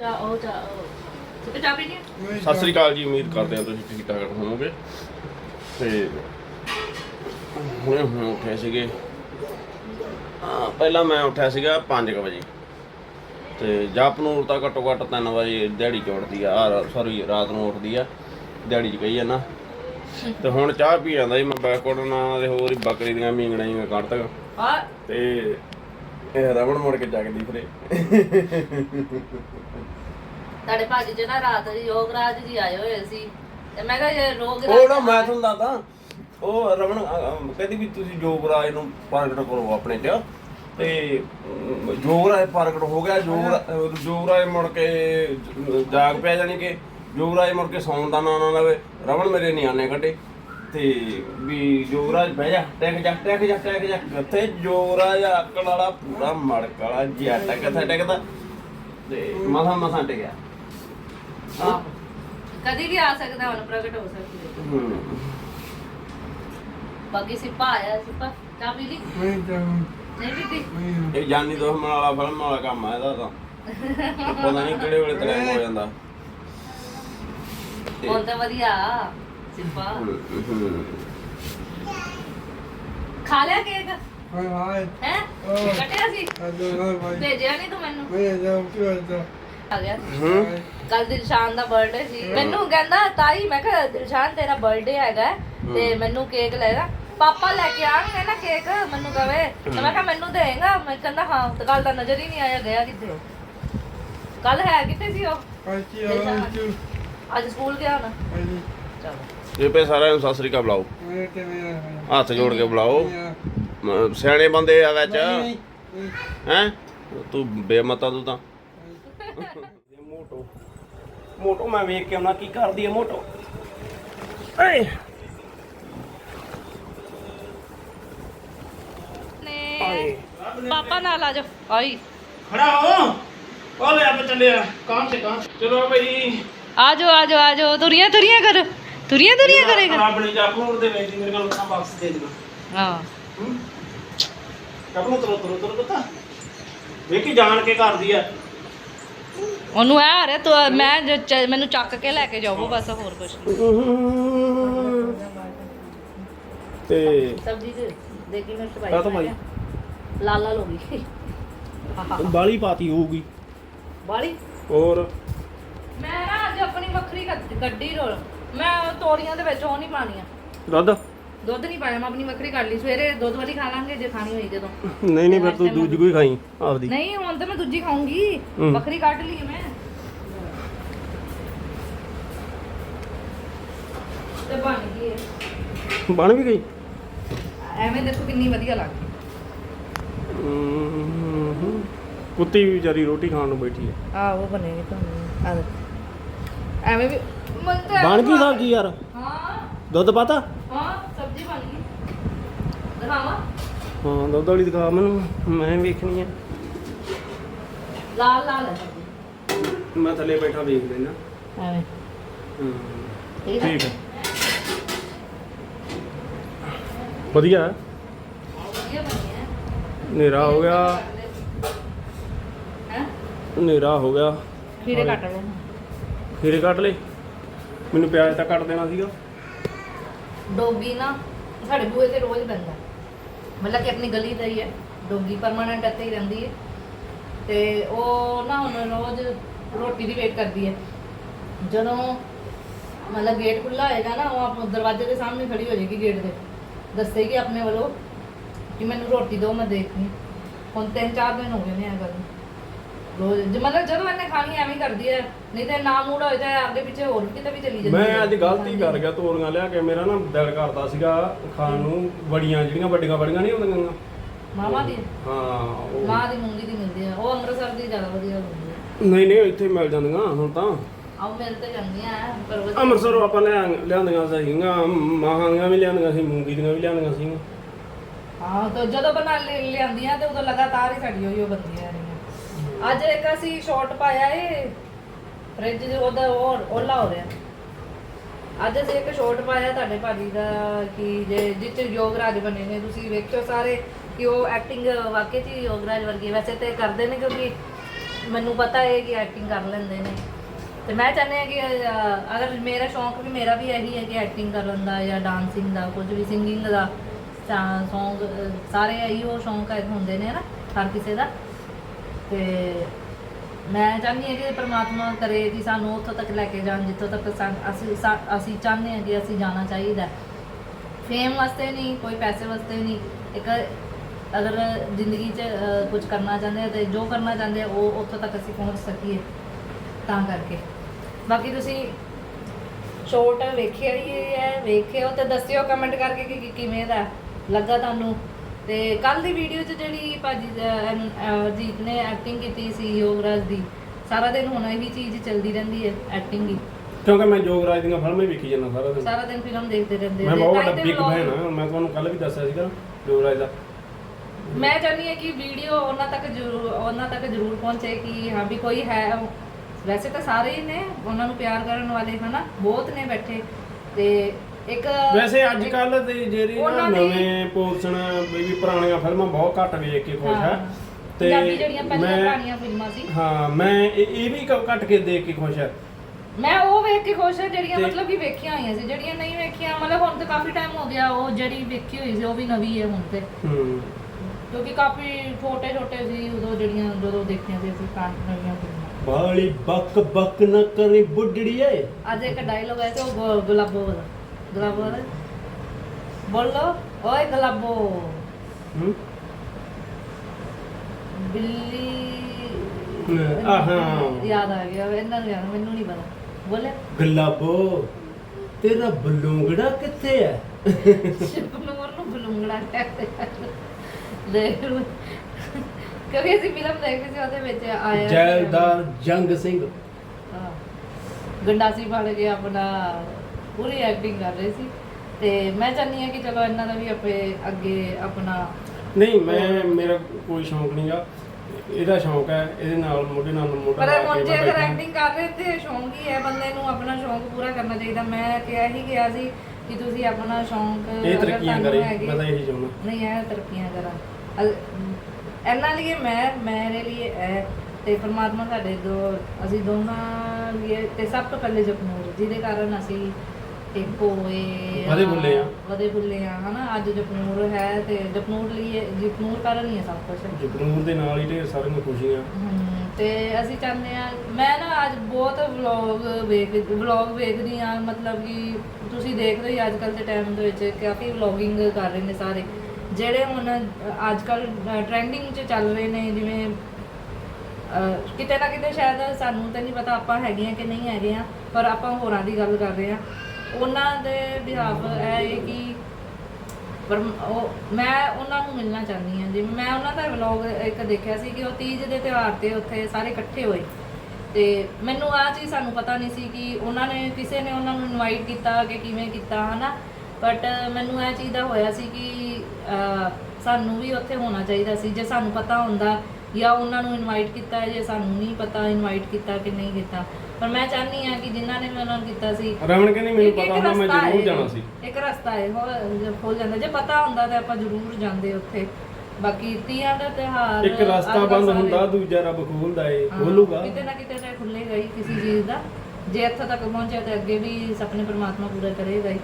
ਚਾਹ ਪੀਣੀ ਹੈ? ਸਤਿ ਸ੍ਰੀ ਅਕਾਲ ਜੀ ਉਮੀਦ ਕਰਦੇ ਹਾਂ ਤੁਸੀਂ ਠੀਕ ਠਾਕ ਹੋਵੋਗੇ। ਤੇ ਹੁਣੇ ਹੁਣੇ ਉੱਠੇ ਸੀਗੇ। ਹਾਂ ਪਹਿਲਾਂ ਮੈਂ ਉੱਠਿਆ ਸੀਗਾ 5 ਵਜੇ। ਤੇ ਜਪ ਨੂੰ ਤਾਂ ਘੱਟੋ ਘੱਟ 3 ਵਜੇ ਦਿਹਾੜੀ ਚ ਉੱਠਦੀ ਆ ਸੌਰੀ ਰਾਤ ਨੂੰ ਉੱਠਦੀ ਆ ਦਿਹਾੜੀ ਚ ਕਹੀ ਜਾਂਦਾ ਤੇ ਹੁਣ ਚਾਹ ਪੀ ਜਾਂਦਾ ਜੀ ਮੈਂ ਬੈਕਵਰਡ ਨਾਲ ਤੇ ਹੋਰ ਹੀ ਬੱਕਰੀ ਦੀਆਂ ਮੀਂਗਣਾਂ ਹੀ ਮੈਂ ਕੱਢ ਤਾ ਆ। ਤੇ ਰਵਣ ਮੁੜ ਕੇ ਜਾਗਦੀ ਫਿਰੇ। ਤੁਹਾਡੇ ਭਾਜੀ ਜੀ ਨਾ ਰਾਤ ਜੀ ਯੋਗਰਾਜ ਜੀ ਆਏ ਹੋਏ ਸੀ। ਤੇ ਮੈਂ ਕਿਹਾ ਇਹ ਰੋਗ ਉਹ ਨਾ ਮੈਂ ਤੁਹਾਨੂੰ ਦੱਸਦਾ ਉਹ ਅ, ਅ, ਕਹਿੰਦੀ ਵੀ ਤੁਸੀਂ ਜੋਗਰਾਜ ਨੂੰ ਪ੍ਰਗਟ ਕਰੋ ਆਪਣੇ ਚ। ਤੇ ਅਮ, ਜੋਗਰਾਜ ਪ੍ਰਗਟ ਹੋ ਗਿਆ ਜੋਗ ਜੋਗਰਾਜ ਮੁੜ ਕੇ ਜ- ਜਾਗ ਪਿਆ ਜਾਨੀ ਕਿ ਜੋਗਰਾਜ ਮੁੜ ਕੇ ਸੌਣ ਦਾ ਨਾਂ ਨਾ ਲਵੇ। ਰਮਨ ਮੇਰੇ ਨਿਆਣੇ ਕੱਢੇ। ਤੇ ਵੀ ਜੋਗਰਾਜ ਬਹਿ ਜਾ ਟੈਕ ਜਾ ਟੈਕ ਜਾ ਟੈਕ ਜਾ ਕਿੱਥੇ ਜੋਗਰਾਜ ਅਕਲ ਵਾਲਾ ਪੂਰਾ ਮੜਕ ਵਾਲਾ ਜੱਟ ਕਿੱਥੇ ਟਿਕਦਾ ਤੇ ਮਸਾ ਮਸਾ ਟਿਕਿਆ ਆਹੋ। ਕਦੀ ਵੀ ਆ ਸਕਦਾ ਹੁਣ ਪ੍ਰਗਟ ਹੋ ਸਕਦੀ ਹੈ। ਹੂੰ। ਬਾਕੀ ਸਿੱਪਾ ਆਇਆ ਸਿੱਪਾ ਚਾਹ ਪੀ ਲਈ? ਨਹੀਂ ਪੀਤੀ? ਇਹ ਜਾਨੀ ਦੁਸ਼ਮਣ ਵਾਲਾ ਫਿਲਮ ਵਾਲਾ ਕੰਮ ਆ ਇਹਦਾ ਤਾਂ। ਪਤਾ ਨਹੀਂ ਕਿਹੜੇ ਵੇਲੇ ਤੜੈਕ ਹੋ ਜਾਂਦਾ। ਹੁਣ ਤਾਂ ਵਧੀਆ। ਹਮ। ਖਾ ਲਿਆ ਕੇਕ? ਹੈ? ਹਾਂ। ਕੱਟਿਆ ਸੀ? ਭੇਜਿਆ ਨਹੀਂ ਤੂੰ ਮੈਨੂੰ। ਆ ਗਿਆ? ਕੱਲ ਦਿਲਸ਼ਾਨ ਦਾ ਬਰਥਡੇ ਸੀ। ਮੈਨੂੰ ਕਹਿੰਦਾ ਤਾਈ ਮੈਂ ਕਿਹਾ ਦਿਲਸ਼ਾਨ ਤੇਰਾ ਬਰਥਡੇ ਹੈਗਾ ਤੇ ਮੈਨੂੰ ਕੇਕ ਲੈਣਾ ਪਾਪਾ ਲੈ ਕੇ ਆਣਗੇ ਨਾ ਕੇਕ ਮੈਨੂੰ ਕਵੇ। ਤੇ ਮੈਂ ਕਿਹਾ ਮੈਨੂੰ ਦੇਗਾ ਮੈਂ ਕਹਿੰਦਾ ਹਾਂ ਤੇ ਕੱਲ ਤਾਂ ਨਜ਼ਰ ਹੀ ਨਹੀਂ ਆਇਆ ਗਿਆ ਕਿੱਥੇ ਕੱਲ ਹੈ ਕਿੱਥੇ ਸੀ ਉਹ? ਅੱਜ ਸਕੂਲ ਗਿਆ ਨਾ ਚਲੋ। ਜੇ ਪੇ ਸਾਰਿਆਂ ਨੂੰ ਸਤਿ ਸ੍ਰੀ ਅਕਾਲ ਬੁਲਾਓ। ਹੱਥ ਜੋੜ ਕੇ ਬੁਲਾਓ। ਸਿਆਣੇ ਬੰਦੇ ਆ ਵਿੱਚ। ਹੈ? ਤੂੰ ਬੇਮਤਾ ਤੂੰ ਤਾਂ। ਮੋਟੋ। ਮੈਂ ਵੇਖ ਕੇ ਆਉਣਾ ਕੀ ਕਰਦੀ ਹੈ ਮੋਟੋ? ਏ ਪਾਪਾ ਨਾਲ ਆ ਜਾ। ਆਈ। ਖੜਾ ਹੋ। ਉਹ ਲੈ ਆਪ ਚੱਲਿਆ। ਕਾਂ ਸੇ ਕਾਂ ਚਲੋ ਭਾਈ। ਆ ਜਾਓ ਆ ਜਾਓ ਆ ਕਰ। ਤੁਰੀਆਂ ਤੁਰੀਆਂ ਕਰੇਗਾ। ਆਪਣੇ ਚਾਕੂ ਨੂੰ ਦੇ ਵੇਚ ਮੇਰੇ ਕੋਲ ਤਾਂ ਵਾਪਸ ਦੇ ਦੇਣਾ ਹਾਂ। ਚਾਕੂ ਨੂੰ ਤਰੋ ਤਰੋ ਤਰੋ ਪਤਾ। ਵੇਖੀ ਜਾਣ ਕੇ ਕਰਦੀ ਆ। ਉਹਨੂੰ ਆ ਰਿਹਾ ਤੂੰ ਮੈਂ ਮੈਨੂੰ ਚੱਕ ਕੇ ਲੈ ਕੇ ਜਾਓ ਬਸ ਹੋਰ ਕੁਝ ਨਹੀਂ। ਤੇ ਸਬਜ਼ੀ ਦੇਖੀ ਮੈਂ ਸਪਾਈ ਕਾਹ ਤੋਂ ਮਾਈ ਲਾਲ ਲਾਲ ਹੋ ਗਈ। ਬਾਲੀ ਪਾਤੀ ਹੋਊਗੀ। ਬਾਲੀ? ਹੋਰ? ਮੈਂ ਅੱਜ ਆਪਣੀ ਵੱਖਰੀ ਗੱਡੀ ਰੋ- ਮੈਂ ਤੋਰੀਆਂ ਦੇ ਵਿੱਚ ਉਹ ਨਹੀਂ ਪਾਣੀਆਂ ਰੱਦ ਦੁੱਧ ਨਹੀਂ ਪਾਇਆ ਮੈਂ ਆਪਣੀ ਵੱਖਰੀ ਕੱਢ ਲਈ। ਸਵੇਰੇ ਦੁੱਧ ਵਾਲੀ ਖਾ ਲਾਂਗੇ ਜੇ ਖਾਣੀ ਹੋਈ ਜਦੋਂ ਨਹੀਂ ਨਹੀਂ ਫਿਰ ਤੂੰ ਦੂਜੀ ਕੋਈ ਖਾਈ ਆਪਦੀ। ਨਹੀਂ ਹੁਣ ਤਾਂ ਮੈਂ ਦੂਜੀ ਖਾਉਂਗੀ। ਵੱਖਰੀ ਕੱਢ ਲਈ ਮੈਂ। ਤੇ ਬਣ ਗਈ ਹੈ ਬਣ ਵੀ ਗਈ? ਐਵੇਂ ਦੇਖੋ ਕਿੰਨੀ ਵਧੀਆ ਲੱਗਦੀ। ਕੁੱਤੀ ਵੀ ਵਿਚਾਰੀ ਰੋਟੀ ਖਾਣ ਨੂੰ ਬੈਠੀ ਹੈ। ਆ ਉਹ ਬਣੇਗੀ ਤੁਹਾਨੂੰ ਐਵੇਂ ਵੀ ਤਾਂ ਬਣ ਗਈ ਸਬਜ਼ੀ ਯਾਰ। ਹਾਂ। ਦੁੱਧ ਪਾਤਾ? ਹਾਂ ਸਬਜ਼ੀ ਬਣ ਗਈ। ਦਿਖਾਵਾਂ? ਹਾਂ ਦੁੱਧ ਵਾਲੀ ਦਿਖਾ ਮੈਨੂੰ ਮੈਂ ਵੇਖਣੀ ਹੈ ਲਾਲ ਲਾਲ ਹੈ ਸਬਜ਼ੀ। ਮੈਂ ਥੱਲੇ ਬੈਠਾ ਵੇਖ ਲੈਣਾ ਐਵੇਂ। ਠੀਕ ਹੈ। ਠੀਕ ਹੈ। ਵਧੀਆ? ਹੈ। ਵਧੀਆ ਬਣੀ ਹੈ ਹਨੇਰਾ ਹੋ ਗਿਆ। ਹੈ? ਹਨੇਰਾ ਹੋ ਗਿਆ। ਖੀਰੇ ਕੱਟ ਲਓ ਖੀਰੇ ਕੱਟ ਲੈ ਮੈਨੂੰ ਪਿਆਜ਼ ਤਾਂ ਕੱਟ ਦੇਣਾ ਸੀਗਾ। ਡੋਗੀ ਨਾ ਸਾਡੇ ਬੂਹੇ ਤੇ ਰੋਜ਼ ਪੈਂਦਾ। ਮਤਲਬ ਕਿ ਆਪਣੀ ਗਲੀ ਦਾ ਹੀ ਹੈ। ਡੋਗੀ ਪਰਮਾਨੈਂਟ ਇੱਥੇ ਹੀ ਰਹਿੰਦੀ ਹੈ। ਤੇ ਉਹ ਨਾ ਹੁਣ ਰੋਜ਼ ਰੋਟੀ ਦੀ ਵੇਟ ਕਰਦੀ ਹੈ। ਜਦੋਂ ਮਤਲਬ ਗੇਟ ਖੁੱਲਾ ਹੋਏਗਾ ਨਾ, ਉਹ ਆਪ ਦਰਵਾਜ਼ੇ ਦੇ ਸਾਹਮਣੇ ਖੜੀ ਹੋ ਜਾਏਗੀ ਗੇਟ ਦੇ। ਦੱਸੇਗੀ ਆਪਣੇ ਵੱਲੋਂ ਕਿ ਮੈਨੂੰ ਰੋਟੀ ਦਿਓ, ਮੈਂ ਦੇਖਣੀ ਹੁਣ ਤਿੰਨ ਚਾਰ ਦਿਨ ਹੋ ਗਏ ਨੇ ਇਹ ਗੱਲ ਨੂੰ। ਰੋਜ਼ ਜ- ਮਤਲਬ ਜਦੋਂ ਇਹਨੇ ਖਾਣੀ ਐਵੇਂ ਹੀ ਕਰਦੀ ਹੈ ਨਹੀਂ ਤੇ ਨਾ ਮੂਡ ਹੋ ਜਾਏ ਅੱਗੇ ਪਿੱਛੇ ਹੋਰ ਕਿਤੇ ਵੀ ਚਲੀ ਜਾਂਦੀ ਮੈਂ ਹੈ। ਅੱਜ ਗਲਤੀ ਕਰ ਗਿਆ ਤੋਰੀਆਂ ਲਿਆ ਕੇ ਮੇਰਾ ਨਾ ਦਿਲ ਕਰਦਾ ਸੀਗਾ ਖਾਣ ਨੂੰ। ਬੜੀਆਂ ਜਿਹੜੀਆਂ ਵੱਡੀਆਂ ਵੱਡੀਆਂ ਨਹੀਂ ਹੁੰਦੀਆਂ ਮਾਮਾ ਦੀ ਹਾਂ ਉਹ। ਮਾਂ ਦੀ ਮੂੰਗੀ ਦੀ ਮਿਲਦੀ ਆ। ਉਹ ਅੰਮ੍ਰਿਤਸਰ ਦੀ ਜ਼ਿਆਦਾ ਵਧੀਆ ਹੁੰਦੀ ਆ। ਨਹੀਂ ਨਹੀਂ ਇੱਥੇ ਮਿਲ ਜਾਂਦੀਆਂ ਹੁਣ ਤਾਂ। ਆਉ ਮਿਲ ਤੇ ਜਾਂਦੀਆਂ ਪਰ ਵਧੀਆ। ਅੰਮ੍ਰਿਤਸਰੋਂ ਆਪਾਂ ਲਿਆ ਲਿਆਂਦੀਆਂ ਸੀਗੀਆਂ। ਮਾਹਾਂ ਦੀਆਂ ਵੀ ਲਿਆਂਦੀਆਂ ਸੀ ਮੂੰਗੀ ਦੀਆਂ ਵੀ ਲਿਆਂਦੀਆਂ ਸੀਗੀਆਂ। ਹਾਂ ਤਾਂ ਜਦੋਂ ਬਣਾ ਲਿ- ਲਿਆਂਦੀਆਂ ਤੇ ਉਦੋਂ ਲਗਾਤਾਰ ਹੀ ਸਾਡੀ ਉਹੀ ਬੰਦੀਆਂ ਰਹੀਆਂ ਅੱਜ ਇੱਕ ਅਸੀਂ ਸ਼ਾਰਟ ਪਾਇਆ ਏ ਫ੍ਰਿਜ ਦੇ ਉਹਦਾ ਉਹ ਓਲਾ ਹੋ ਰਿਹਾ। ਅੱਜ ਅਸੀਂ ਇੱਕ ਸ਼ਾਰਟ ਪਾਇਆ ਤੁਹਾਡੇ ਭਾਜੀ ਦਾ ਕਿ ਜੇ ਜਿੱਥੇ ਯੋਗਰਾਜ ਬਣੇ ਨੇ, ਤੁਸੀਂ ਵੇਖਿਓ ਸਾਰੇ ਕਿ ਉਹ ਐਕਟਿੰਗ ਵਾਕਈ ਚ ਹੀ ਯੋਗਰਾਜ ਵਰਗੀ ਵੈਸੇ ਤੇ ਕਰਦੇ ਨੇ ਕਿਉਂਕਿ ਮੈਨੂੰ ਪਤਾ ਹੈ ਕਿ ਐਕਟਿੰਗ ਕਰ ਲੈਂਦੇ ਨੇ। ਤੇ ਮੈਂ ਚਾਹੁੰਦੀ ਹਾਂ ਕਿ ਅਗਰ ਮੇਰਾ ਸ਼ੌਂਕ ਵੀ ਮੇਰਾ ਵੀ ਇਹੀ ਹੈ ਕਿ ਐਕਟਿੰਗ ਕਰਨ ਦਾ ਜਾਂ ਡਾਂਸਿੰਗ ਦਾ, ਕੁਝ ਵੀ ਸਿੰਗਿੰਗ ਦਾ ਸੌਂਗ ਸਾਰੇ ਇਹੀ ਉਹ ਸ਼ੌਂਕ ਹੁੰਦੇ ਨੇ ਨਾ, ਹਰ ਕਿਸੇ ਦਾ। ਤੇ ਮੈਂ ਚਾਹੁੰਦੀ ਹਾਂ ਕਿ ਪ੍ਰਮਾਤਮਾ ਕਰੇ ਕਿ ਸਾਨੂੰ ਉੱਥੋਂ ਤੱਕ ਲੈ ਕੇ ਜਾਣ, ਜਿੱਥੋਂ ਤੱਕ ਸਾਨ- ਅਸੀਂ ਸਾ- ਅਸੀਂ ਚਾਹੁੰਦੇ ਹਾਂ ਕਿ ਅਸੀਂ ਜਾਣਾ ਚਾਹੀਦਾ ਫੇਮ ਵਾਸਤੇ ਨਹੀਂ, ਕੋਈ ਪੈਸੇ ਵਾਸਤੇ ਨਹੀਂ। ਇੱਕ ਅਗਰ ਜ਼ਿੰਦਗੀ 'ਚ ਕੁਝ ਕਰਨਾ ਚਾਹੁੰਦੇ ਆ ਤੇ ਜੋ ਕਰਨਾ ਚਾਹੁੰਦੇ ਆ, ਉਹ ਉੱਥੋਂ ਤੱਕ ਅਸੀਂ ਪਹੁੰਚ ਸਕੀਏ, ਤਾਂ ਕਰਕੇ। ਬਾਕੀ ਤੁਸੀਂ ਸ਼ੋਰਟ ਵੇਖਿਆ ਹੀ ਹੈ ਵੇਖਿਓ ਤੇ ਦੱਸਿਓ ਕਮੈਂਟ ਕਰਕੇ ਕਿ ਕਿ ਕਿਵੇਂ ਦਾ ਲੱਗਾ ਤੁਹਾਨੂੰ? ਤੇ ਕੱਲ ਦੀ ਵੀਡੀਓ 'ਚ ਜਿਹੜੀ ਭਾਜੀ ਜੀਤ ਨੇ ਐਕਟਿੰਗ ਕੀਤੀ ਸੀ ਯੋਗਰਾਜ ਦੀ ਸਾਰਾ ਦਿਨ ਹੁਣ ਇਹੀ ਚੀਜ਼ ਚੱਲਦੀ ਰਹਿੰਦੀ ਹੈ ਐਕਟਿੰਗ ਹੀ। ਕਿਉਂਕਿ ਮੈਂ ਜੋਗਰਾਜ ਦੀਆਂ ਫਿਲਮਾਂ ਹੀ ਵੇਖੀ ਜਾਂਦਾ ਸਾਰਾ ਦਿਨ। ਸਾਰਾ ਦਿਨ ਫਿਲਮ ਦੇਖਦੇ ਰਹਿੰਦੇ ਮੈਂ। ਬਹੁਤ ਵੱਡਾ ਬਿਗ ਫੈਨ ਹਾਂ। ਮੈਂ ਤੁਹਾਨੂੰ ਕੱਲ ਵੀ ਦੱਸਿਆ ਸੀਗਾ ਜੋਗਰਾਜ ਦਾ। ਮੈਂ ਚਾਹੁੰਦੀ ਹਾਂ ਕਿ ਵੀਡੀਓ ਉਹਨਾਂ ਤੱਕ ਜ਼ਰੂਰ ਉਹਨਾਂ ਤੱਕ ਜ਼ਰੂਰ ਪਹੁੰਚੇ ਕਿ ਹਾਂ ਵੀ ਕੋਈ ਹੈ ਵੈਸੇ ਤਾਂ ਸਾਰੇ ਹੀ ਨੇ ਉਹਨਾਂ ਨੂੰ ਪਿਆਰ ਕਰਨ ਵਾਲੇ ਹਨਾ ਬਹੁਤ ਨੇ ਬੈਠੇ। ਤੇ ਇੱਕ ਵੈਸੇ ਅੱਜ ਕੱਲ ਦੇ ਜਿਹੜੀ ਨਾ ਉਹਨਾਂ ਦੀ- ਨਵੇਂ ਪੋਰਸ਼ਨ ਵੀ ਵੀ ਪੁਰਾਣੀਆਂ ਫਿਲਮਾਂ ਬਹੁਤ ਘੱਟ ਵੇਖ ਕੇ ਖੁਸ਼ ਹੈ। ਹਾਂ। ਪੰਜਾਬੀ ਜਿਹੜੀਆਂ ਪਹਿਲਾਂ ਪੁਰਾਣੀਆਂ ਫਿਲਮਾਂ ਸੀ। ਹਾਂ ਮੈਂ ਇਹ ਇਹ ਵੀ ਕ- ਘੱਟ ਕੇ ਦੇਖ ਕੇ ਖੁਸ਼ ਹੈ ਮੈਂ ਉਹ ਵੇਖ ਕੇ ਖੁਸ਼ ਹਾਂ ਜਿਹੜੀਆਂ ਤੇ- ਮਤਲਬ ਕਿ ਵੇਖੀਆਂ ਹੋਈਆਂ ਸੀ ਜਿਹੜੀਆਂ ਨਹੀਂ ਵੇਖੀਆਂ ਮਤਲਬ ਹੁਣ ਤੇ ਕਾਫੀ ਟਾਈਮ ਹੋ ਗਿਆ ਉਹ ਜਿਹੜੀ ਵੇਖੀ ਹੋਈ ਸੀ ਉਹ ਵੀ ਨਵੀਂ ਹੈ ਹੁਣ ਤੇ। ਹੂੰ। ਕਿਉਂਕਿ ਕਾਫੀ ਛੋਟੇ ਛੋਟੇ ਸੀ ਉਦੋਂ ਜਿਹੜੀਆਂ ਜਦੋਂ ਦੇਖੀਆਂ ਸੀ ਅਸੀਂ ਕਾਂ ਨਵੀਆਂ ਫਿਲਮਾਂ। ਬਾਲੀ ਬੱਕ ਬੱਕ ਨਾ ਕਰੀ ਬੁੱਢੜੀਏ ਅੱਜ ਇੱਕ ਡਾਇਲੋਗ ਹੈ ਤੇ ਉਹ ਗੁ- ਗੁਲਾਬੋ ਵਾਲਾ ਗੁਲਾਬੋ ਵਾਲਾ ਬੋਲੋ ਓਏ ਗੁਲਾਬੋ ਹੂੰ? ਬਿੱਲੀ। ਆਹਾਂ। ਯਾਦ ਆ ਗਿਆ ਇਹਨਾਂ ਨੂੰ ਯਾਦ ਮੈਨੂੰ ਨਹੀਂ ਪਤਾ। ਬੋਲੇ ਗੁਲਾਬੋ ਤੇਰਾ ਬਲੂੰਗੜਾ ਕਿੱਥੇ ਹੈ ਸ਼ੁਕਨੂਰ ਨੂੰ ਬਲੂੰਗੜਾ ਕਹਿੰਦੇ ਲਓ। ਕਿਉਂਕਿ ਅਸੀਂ ਫਿਲਮ ਦੇਖੀ ਸੀ ਉਹਦੇ ਵਿੱਚ ਆਇਆ ਜੈਲਦਾਰ ਜੰਗ ਸਿੰਘ। ਹਾਂ। ਗੰਡਾਸੀ ਫੜ ਕੇ ਆਪਣਾ। ਪੂਰੀ ਐਕਟਿੰਗ ਕਰ ਰਹੇ ਸੀ। ਤੇ ਮੈਂ ਚਾਹੁੰਦੀ ਹਾਂ ਕਿ ਚਲੋ ਇਹਨਾਂ ਦਾ ਵੀ ਆਪੇ ਅੱਗੇ ਆਪਣਾ ਨਹੀਂ ਮੈਂ ਮੇਰਾ ਕੋਈ ਸ਼ੌਂਕ ਨਹੀਂਗਾ ਇਹਦਾ ਸ਼ੌਂਕ ਹੈ ਇਹਦੇ ਨਾਲ ਮੋਢੇ ਨਾਲ ਮੋਢਾ ਪਰ ਲਾ ਕੇ ਜੇ ਮੈਂ ਅਗਰ ਬੈਠਾ। ਐਕਟਿੰਗ ਕਰ ਰਹੇ ਤੇ ਸ਼ੌਂਕ ਹੀ ਹੈ ਬੰਦੇ ਨੂੰ ਆਪਣਾ ਸ਼ੌਂਕ ਪੂਰਾ ਕਰਨਾ ਚਾਹੀਦਾ। ਮੈਂ ਕਿਹਾ ਹੀ ਗਿਆ ਸੀ ਕਿ ਤੁਸੀਂ ਆਪਣਾ ਸ਼ੌਂਕ ਇਹ ਅਗਰ ਤਰੱਕੀਆਂ ਤੁਹਾਨੂੰ ਕਰੇ ਹੈਗੇ- ਮੈਂ ਤਾਂ ਇਹੀ ਚਾਹੁੰਦਾ। ਨਹੀਂ ਇਹ ਤਰੱਕੀਆਂ ਕਰਾਂ। ਅ- ਇਹਨਾਂ ਲਈ ਮੈਂ ਮੇਰੇ ਲਈ ਇਹ ਤੇ ਪਰਮਾਤਮਾ ਸਾਡੇ ਦੋ ਅਸੀਂ ਦੋਨਾਂ ਲਈ ਤੇ ਸਭ ਤੋਂ ਪਹਿਲੇ ਜਪਨੂਰ ਜਿਹਦੇ ਕਾਰਨ ਅਸੀਂ ਇੱਕ ਹੋਏ ਵਧੇ ਫੁੱਲੇ ਆ। ਵਧੇ ਫੁੱਲੇ ਆ ਹਨਾ? ਅੱਜ ਜਪਨੂਰ ਹੈ ਤੇ ਜਪਨੂਰ ਲਈ ਇਹ- ਜਪਨੂਰ ਕਾਰਨ ਹੀ ਹੈ ਸਭ ਕੁਝ ਜਗਨੂਰ ਦੇ ਨਾਲ ਹੀ ਢੇਰ ਸਾਰੀਆਂ ਖੁਸ਼ੀਆਂ ਹਮ, ਤੇ ਅਸੀਂ ਚਾਹੁੰਦੇ ਆ ਮੈਂ ਨਾ ਅੱਜ ਬਹੁਤ ਵਲੌਗ ਵੇਖ ਵਲੌਗ ਵੇਖਦੀ ਆ ਮਤਲਬ ਕਿ ਤੁਸੀਂ ਦੇਖ ਰਹੇ ਹੋ ਅੱਜ ਕੱਲ ਦੇ ਟਾਈਮ ਦੇ ਵਿੱਚ ਕਾਫੀ ਵਲੌਗਿੰਗ ਕਰ ਰਹੇ ਨੇ ਸਾਰੇ। ਜਿਹੜੇ ਹੁਣ ਅੱਜ ਕੱਲ ਟ੍ਰੈਂਡਿੰਗ 'ਚ ਚੱਲ ਰਹੇ ਨੇ ਜਿਵੇਂ ਅਹ, ਕਿਤੇ ਨਾ ਕਿਤੇ ਸ਼ਾਇਦ ਸਾਨੂੰ ਤਾਂ ਨਹੀਂ ਪਤਾ ਆਪਾਂ ਹੈਗੇ ਆ ਕਿ ਨਹੀਂ ਹੈਗੇ ਆ ਪਰ ਆਪਾਂ ਹੋਰਾਂ ਦੀ ਗੱਲ ਕਰ ਰਹੇ ਆ। ਉਹਨਾਂ ਦੇ ਬਿਹਾਫ ਇਹ ਕਿ ਪਰ ਉਹ ਮੈਂ ਉਹਨਾਂ ਨੂੰ ਮਿਲਣਾ ਚਾਹੁੰਦੀ ਹਾਂ ਜਿਵੇਂ ਮੈਂ ਉਹਨਾਂ ਦਾ ਵਲੌਗ ਇੱਕ ਦੇਖਿਆ ਸੀ ਕਿ ਉਹ ਤੀਜ ਦੇ ਤਿਉਹਾਰ ਤੇ ਉੱਥੇ ਸਾਰੇ ਇਕੱਠੇ ਹੋਏ। ਤੇ ਮੈਨੂੰ ਆ ਚੀਜ਼ ਸਾਨੂੰ ਪਤਾ ਨਹੀਂ ਸੀ ਕਿ ਉਹਨਾਂ ਨੇ ਕਿਸੇ ਨੇ ਉਹਨਾਂ ਨੂੰ ਇਨਵਾਈਟ ਕੀਤਾ ਕਿ ਕਿਵੇਂ ਕੀਤਾ, ਹਨਾ? ਬਟ ਮੈਨੂੰ ਇਹ ਚੀਜ਼ ਦਾ ਹੋਇਆ ਸੀ ਕਿ ਸਾਨੂੰ ਵੀ ਉੱਥੇ ਹੋਣਾ ਚਾਹੀਦਾ ਸੀ। ਜੇ ਸਾਨੂੰ ਪਤਾ ਹੁੰਦਾ ਜਾਂ ਉਹਨਾਂ ਨੂੰ ਇਨਵਾਈਟ ਕੀਤਾ ਹੈ ਜੇ ਸਾਨੂੰ ਨਹੀਂ ਪਤਾ ਇਨਵਾਈਟ ਕੀਤਾ ਕਿ ਨਹੀਂ ਕੀਤਾ। ਪਰ ਮੈਂ ਚਾਹਨੀ ਆ ਕਿ ਜਿਨ੍ਹਾਂ ਨੇ ਵੀ ਉਹਨਾਂ ਨੂੰ ਕੀਤਾ ਸੀ ਰਮਨ ਕਹਿੰਦੀ ਮੈਨੂੰ ਇੱਕ- ਪਤਾ ਹੁੰਦਾ ਮੈਂ ਰਸਤਾ ਜ਼ਰੂਰ ਹੈ। ਜਾਣਾ ਸੀ। ਇੱਕ ਰਸਤਾ ਹੈ ਹੋ ਖੁੱਲ ਜਾਂਦਾ। ਜੇ ਪਤਾ ਹੁੰਦਾ ਤਾਂ ਆਪਾਂ ਜ਼ਰੂਰ ਜਾਂਦੇ ਉੱਥੇ। ਬਾਕੀ ਤੀਆਂ ਦਾ ਤਿਉਹਾਰ ਇੱਕ ਰਸਤਾ ਬੰਦ ਹੁੰਦਾ ਦੂਜਾ ਰੱਬ ਖੋਲਦਾ ਏ ਖੋਲੂਗਾ। ਕਿਤੇ ਨਾ ਕਿਤੇ ਤਾਂ ਖੁੱਲੇਗਾ ਹੀ ਕਿਸੇ ਚੀਜ਼ ਦਾ। ਜੇ ਇੱਥੇ ਤੱਕ ਪਹੁੰਚਿਆ ਤੇ ਅੱਗੇ ਵੀ ਸੁਪਨੇ ਪ੍ਰਮਾਤਮਾ ਪੂਰਾ ਕਰੇਗਾ ਹੀ।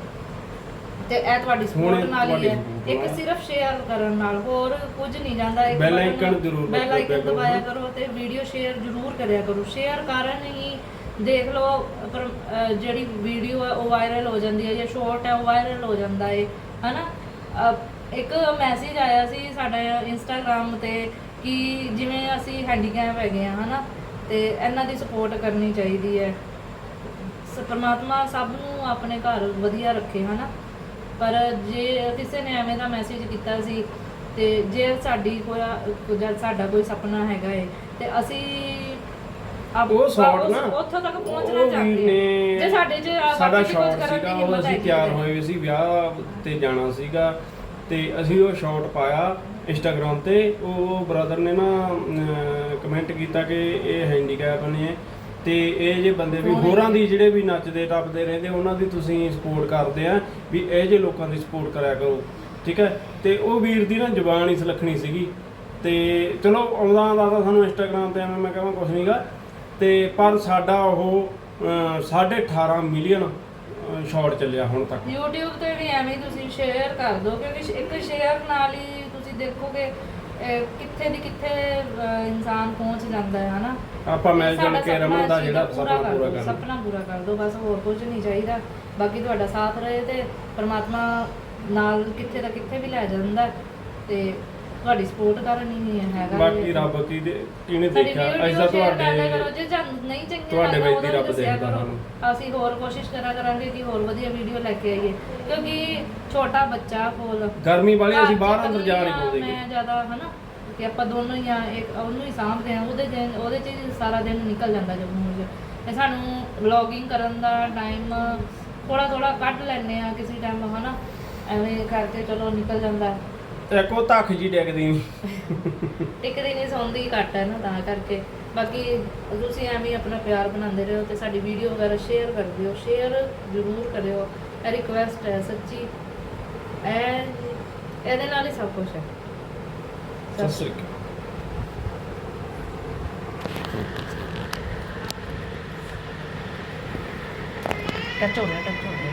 ਤੇ ਇਹ ਤੁਹਾਡੀ ਸਪੋਰਟ ਨਾਲ ਹੀ ਤੁਹਾਡੀ ਹੈ। support ਇੱਕ ਨਾਲ। ਸਿਰਫ ਸ਼ੇਅਰ ਕਰਨ ਨਾਲ ਹੋਰ ਕੁਝ ਨਹੀਂ ਜਾਂਦਾ। ਇੱਕ Bell button- icon ਜ਼ਰੂਰ bell ਦਬਾਇਆ icon ਕਰੋ। ਦਬਾਇਆ ਕਰੋ ਤੇ ਵੀਡੀਓ ਸ਼ੇਅਰ ਜ਼ਰੂਰ ਕਰਿਆ ਕਰੋ। ਸ਼ੇਅਰ ਕਾਰਨ ਹੀ ਦੇਖ ਲਓ ਪਰ ਅਹ ਜਿਹੜੀ ਵੀਡੀਓ ਹੈ ਉਹ ਵਾਇਰਲ ਹੋ ਜਾਂਦੀ ਹੈ ਜਾਂ ਸ਼ਾਰਟ ਹੈ ਉਹ ਵਾਇਰਲ ਹੋ ਜਾਂਦਾ ਹੈ ਹਨਾ? ਅਹ ਇੱਕ ਮੈਸੇਜ ਆਇਆ ਸੀ ਸਾਡਾ ਇੰਸਟਾਗ੍ਰam ਤੇ ਕਿ ਜਿਵੇਂ ਅਸੀਂ ਹੈਂਡੀਕੈਪ ਹੈਗੇ ਆ ਹਨਾ? ਤੇ ਇਹਨਾਂ ਦੀ ਸਪੋਰਟ ਕਰਨੀ ਚਾਹੀਦੀ ਹੈ। ਪ੍ਰਮਾਤਮਾ ਸਭ ਨੂੰ ਆਪਣੇ ਘਰ ਵਧੀਆ ਰੱਖੇ ਹਨਾ? ਪਰ ਜੇ ਕਿਸੇ ਨੇ ਐਵੇਂ ਦਾ ਮੈਸੇਜ ਕੀਤਾ ਸੀ ਤੇ ਜੇ ਸਾਡੀ ਕੋਈ ਜਦ ਸਾਡਾ ਕੋਈ ਸੁਪਨਾ ਹੈਗਾ ਏ ਤੇ ਅਸੀਂ ਆਪ- ਉਹ ਸ਼ਾਟ ਉਸ- ਨਾ ਉੱਥੋਂ ਤੱਕ ਪਹੁੰਚਣਾ ਚਾਹੁੰਦੇ ਜੇ ਸਾਡੇ ਸ਼ਾਟ ਸੀਗਾ ਉਹ ਅਸੀਂ ਤਿਆਰ। ਹੋਏ ਸੀ ਵਿਆਹ ਤੇ ਜਾਣਾ ਸੀਗਾ ਤੇ ਅਸੀਂ ਉਹ ਸ਼ਾਟ ਪਾਇਆ ਇੰਸਟਾਗ੍ਰam ਤੇ ਉਹ ਬ੍ਰਦਰ ਨੇ ਨਾ ਕਮੈਂਟ ਕੀਤਾ ਕਿ ਇਹ ਹੈਂਡੀਕੈਪ ਨੇ ਤੇ ਇਹ ਜੇ ਬੰਦੇ ਵੀ ਹੋਰਾਂ ਦੀ ਜਿਹੜੇ ਵੀ ਨੱਚਦੇ ਟੱਪਦੇ ਰਹਿੰਦੇ ਉਹਨਾਂ ਦੀ ਤੁਸੀਂ ਸਪੋਰਟ ਕਰਦੇ ਆ ਵੀ ਇਹ ਜੇ ਲੋਕਾਂ ਦੀ ਸਪੋਰਟ ਕਰਿਆ ਕਰੋ ਠੀਕ ਹੈ? ਤੇ ਉਹ ਵੀਰ ਦੀ ਨਾ ਜ਼ੁਬਾਨ ਹੀ ਸੁਲੱਖਣੀ ਸੀਗੀ। ਤੇ ਚਲੋ ਆਉਂਦਾ ਦਾ ਤਾਂ ਸਾਨੂੰ ਇੰਸਟਾਗ੍ਰam ਤੇ ਐਵੇਂ ਮੈਂ ਕਹਾਂ ਕੁਝ ਨਹੀਂਗਾ ਤੇ ਪਰ ਸਾਡਾ ਉਹ ਅਹ, 18.5 ਮਿਲੀਅਨ ਸ਼ਾਰਟ ਚੱਲਿਆ ਹੁਣ ਤੱਕ। YouTube ਤੇ ਵੀ ਐਵੇਂ ਤੁਸੀਂ ਸ਼ੇਅਰ ਕਰ ਦਿਓ ਕਿਉਂਕਿ ਇੱਕ ਸ਼ੇਅਰ ਨਾਲ ਹੀ ਤੁਸੀਂ ਦੇਖੋਗੇ ਅਹ, ਕਿੱਥੇ ਦੀ ਕਿੱਥੇ ਅਹ, ਇਨਸਾਨ ਪਹੁੰਚ ਜਾਂਦਾ ਹੈ ਹਨਾ? ਆਪਾਂ ਮਿਲ ਸਾਡਾ ਜੁਲ ਕੇ ਸੁਪਨਾ ਰਮਨ ਦਾ ਜਿਹੜਾ ਸੁਪਨਾ ਪੂਰਾ ਕਰਨਾ। ਸੁਪਨਾ ਪੂਰਾ ਕਰ ਦਿਓ ਬਸ ਹੋਰ ਕੁਝ ਨਹੀਂ ਚਾਹੀਦਾ। ਬਾਕੀ ਤੁਹਾਡਾ ਸਾਥ ਰਹੇ ਤੇ ਪ੍ਰਮਾਤਮਾ ਨਾਲ ਕਿੱਥੇ ਦਾ ਕਿੱਥੇ ਵੀ ਲੈ ਜਾਂਦਾ ਤੇ ਤੁਹਾਡੀ ਸਪੋਰਟ ਕਰਨੀ ਹੈ ਹੈਗਾ ਬਾਕੀ। ਰੱਬ ਕੀ ਦੇ ਕਿਹਨੇ ਦੇਖਿਆ ਕਰੋ, ਤੁਹਾਡੇ ਜੇ ਤੁਹਾਨੂੰ ਨਹੀਂ ਚੰਗੀ ਤੁਹਾਡੇ ਵਿੱਚ ਦੀ ਰੱਬ ਦੇਖਦਾ। ਸਾਨੂੰ। ਅਸੀਂ ਹੋਰ ਕੋਸ਼ਿਸ਼ ਕਰਾ ਕਰਾਂਗੇ ਕਿ ਹੋਰ ਵਧੀਆ ਵੀਡੀਓ ਲੈ ਕੇ ਆਈਏ ਕਿਉਂਕਿ ਛੋਟਾ ਬੱਚਾ ਕੋਲ ਗਰਮੀ ਵਾਲੀ ਅਸੀਂ ਬਾਹਰ ਅੰਦਰ ਜਾ ਨਹੀਂ ਪਾਉਂਦੇ ਮੈਂ ਜ਼ਿਆਦਾ ਹਨਾ ਕਿ ਆਪਾਂ ਦੋਨੋਂ ਹੀ ਆ ਇੱਕ ਉਹਨੂੰ ਹੀ ਸਾਂਭਦੇ ਆ ਉਹਦੇ ਦਿਨ ਉਹਦੇ ਚ ਸਾਰਾ ਦਿਨ ਨਿਕਲ ਜਾਂਦਾ ਜਦੋਂ ਮੁੜ ਤੇ ਸਾਨੂੰ ਵਲੌਗਿੰਗ ਕਰਨ ਦਾ ਟਾਈਮ ਥੋੜਾ ਥੋੜਾ ਕੱਢ ਲੈਂਦੇ ਆ ਕਿਸੇ ਟਾਈਮ ਹਨਾ ਐਵੇਂ ਕਰਕੇ ਚਲੋ ਨਿਕਲ ਜਾਂਦਾ। ਇੱਕ ਉਹ ਧੱਖ ਜੀ ਡਿੱਗਦੀ। ਨੀ। ਇੱਕ ਦਿਨ ਹੀ ਸੌਂਦੀ ਘੱਟ ਹੈ ਨਾ ਤਾਂ ਕਰਕੇ। ਬਾਕੀ ਤੁਸੀਂ ਐਵੇਂ ਹੀ ਆਪਣਾ ਪਿਆਰ ਬਣਾਉਂਦੇ ਰਹੋ ਤੇ ਸਾਡੀ ਵੀਡੀਓ ਵਗੈਰਾ ਸ਼ੇਅਰ ਕਰ ਦਿਓ। ਸ਼ੇਅਰ ਜ਼ਰੂਰ ਕਰਿਓ। ਇਹ ਰਿਕੁਐਸਟ ਹੈ ਸੱਚੀ। ਇਹ ਇਹਦੇ ਨਾਲ ਹੀ ਸਭ ਕੁਝ ਹੈ। ਸਤਿ ਸ੍ਰੀ ਅਕਾਲ। ਟੱਚ ਹੋ ਗਿਆ ਟੱਚ ਹੋ ਗਿਆ।